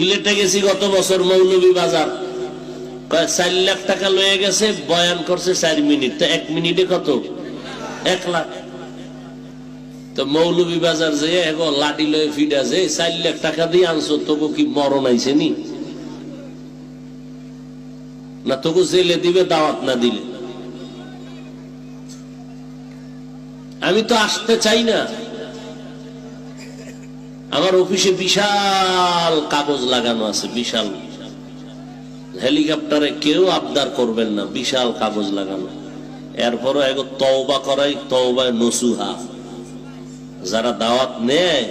সিলেটে গেছি গত বছর মৌলভী বাজার। চার লাখ টাকা লয়ে গেছে, বয়ান করছে চার মিনিট। তো এক মিনিটে কত? এক লাখ। তো মৌলভী বাজার যে এগো লাঠি লয়ে ফিডা যে, চার লাখ টাকা দিয়ে আনছো, তবু কি মরণ আইছে নি? না তবু জেলে দিবে, দাওয়াত না দিলে? আমি তো আসতে চাই না। আমার অফিসে বিশাল কাগজ লাগানো আছে, বিশাল। হেলিকপ্টারে কেউ আবদার করবেন না, বিশাল কাগজ লাগানো। এরপরও এক তওবা করাই, তওবায় নসুহা। যারা দাওয়াত নেয়,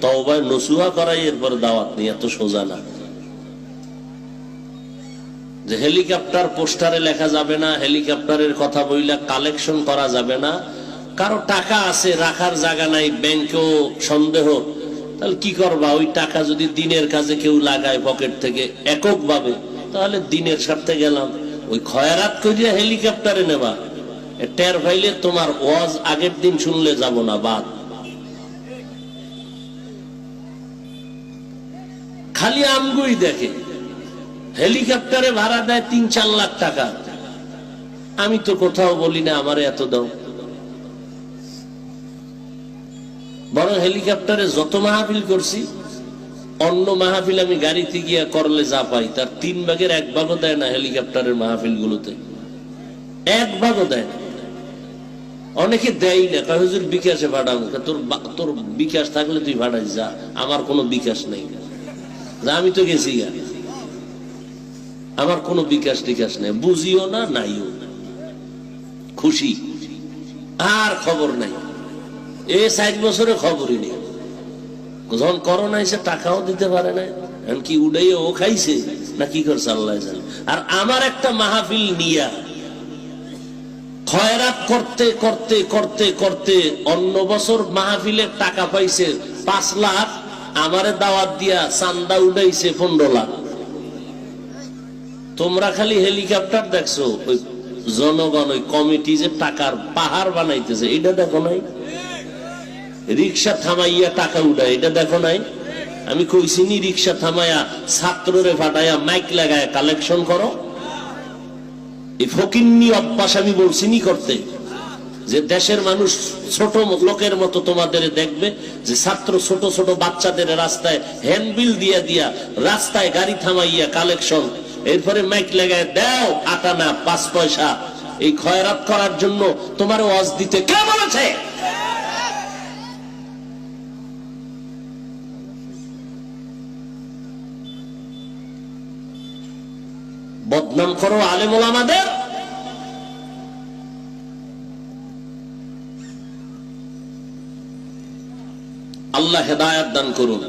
তওবায় নসুহা করাই, এরপরে দাওয়াত নেই, এত সোজা না। যে হেলিকপ্টার পোস্টারে লেখা যাবে না, হেলিকপ্টারের কথা বইলা কালেকশন করা যাবে না। কারও টাকা আছে, রাখার জায়গা নাই, ব্যাংকেও সন্দেহ। তাহলে কি করবা? ওই টাকা যদি দিনের কাজে কেউ লাগায় পকেট থেকে একক ভাবে তাহলে দিনের স্বার্থে গেলাম। ওই খয়রাত করিয়া হেলিকপ্টারে নেবা। টের ফাইলে তোমার ওয়াজ আগের দিন শুনলে যাব না বাদ। খালি আমগুই দেখে। হেলিকপ্টারে ভাড়া দেয় তিন চার লাখ টাকা। আমি তো কোথাও বলি না, আমার এত দাও। বরং হেলিকপ্টারে যত মাহফিল করছি, অন্য মাহফিল আমি গাড়িতে গিয়া করলে যা পাই, তার তিন ভাগের এক ভাগও দেয় না হেলিকপ্টারের মাহফিল গুলোতে এক ভাগও দেয় না। অনেকে দেয় না হুজুর, বিকাশে ভাড়াবো তোর তোর বিকাশ থাকলে তুই ভাড়াই যা, আমার কোনো বিকাশ নেই। যা, আমি তো গেছি আমার কোনো বিকাশ টিকাশ নেই। বুঝিও না, নাইও খুশি। আর খবর নাই। এ ষাট বছরে খবরই নেই। যখন করোনা এসে টাকাও দিতে পারে না কি উড়াই ও খাইছে, না কি করছে আল্লাহ আর আমার একটা মাহফিল নিয়া খয়রাত করতে করতে করতে করতে অন্য বছর মাহফিলের টাকা পাইছে পাঁচ লাখ, আমারে দাওয়াত দিয়া চান্দা উঠাইছে পনেরো লাখ। তোমরা খালি হেলিকপ্টার দেখছ, ওই জনগণ, ওই কমিটি যে টাকার পাহাড় বানাইতেছে, এটা দেখো নাই? রিক্সা থামাইয়া টাকা উঠায়, এটা দেখো নাই? আমি কইছিনি রিক্সা থামাইয়া ছাত্ররে ফাটাইয়া মাইক লাগায় কালেকশন করো। এই ফকিন্নি অভ্যাস আমি বলছিনি করতে, যে দেশের মানুষ ছোট লোকের মতো তোমাদের দেখবে, যে ছাত্র ছোট ছোট বাচ্চাদের রাস্তায় হ্যান্ডবিল দিয়া দিয়া রাস্তায় গাড়ি থামাইয়া কালেকশন এরপরে মাইক লাগায় দাও আটানা, পাঁচ পয়সা। এই খয়রাত করার জন্য তোমার ওয়াজ দিতে কে বলেছে? বদনাম করো আলেমুল আমাদের আল্লাহ হেদায়াত দান করুন।